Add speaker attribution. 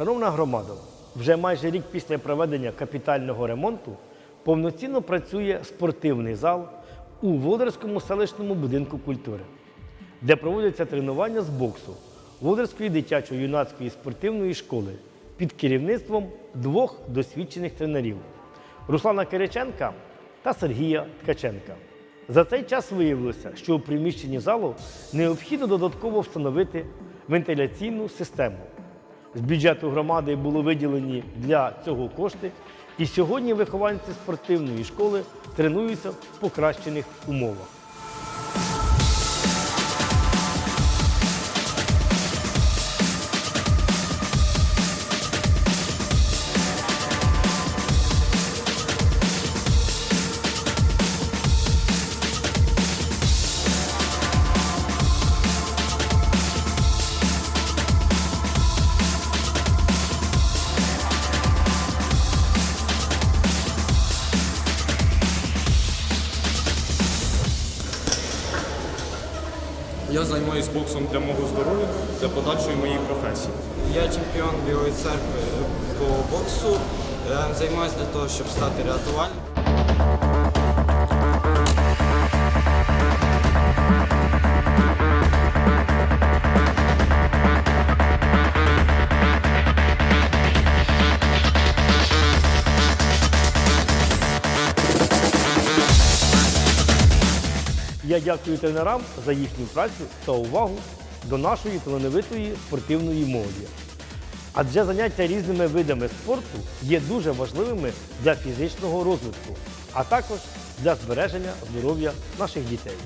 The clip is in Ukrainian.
Speaker 1: Шановна громада, вже майже рік після проведення капітального ремонту повноцінно працює спортивний зал у Володарському селищному будинку культури, де проводяться тренування з боксу Володарської дитячо-юнацької спортивної школи під керівництвом двох досвідчених тренерів Руслана Кириченка та Сергія Ткаченка. За цей час виявилося, що у приміщенні залу необхідно додатково встановити вентиляційну систему. З бюджету громади були виділені для цього кошти, і сьогодні вихованці спортивної школи тренуються в покращених умовах.
Speaker 2: Я займаюся боксом для мого здоров'я, для подальшої моєї професії.
Speaker 3: Я чемпіон Білої церкви по боксу. Е, Займаюся для того, щоб стати рятувальником.
Speaker 1: Я дякую тренерам за їхню працю та увагу до нашої талановитої спортивної молоді. Адже заняття різними видами спорту є дуже важливими для фізичного розвитку, а також для збереження здоров'я наших дітей.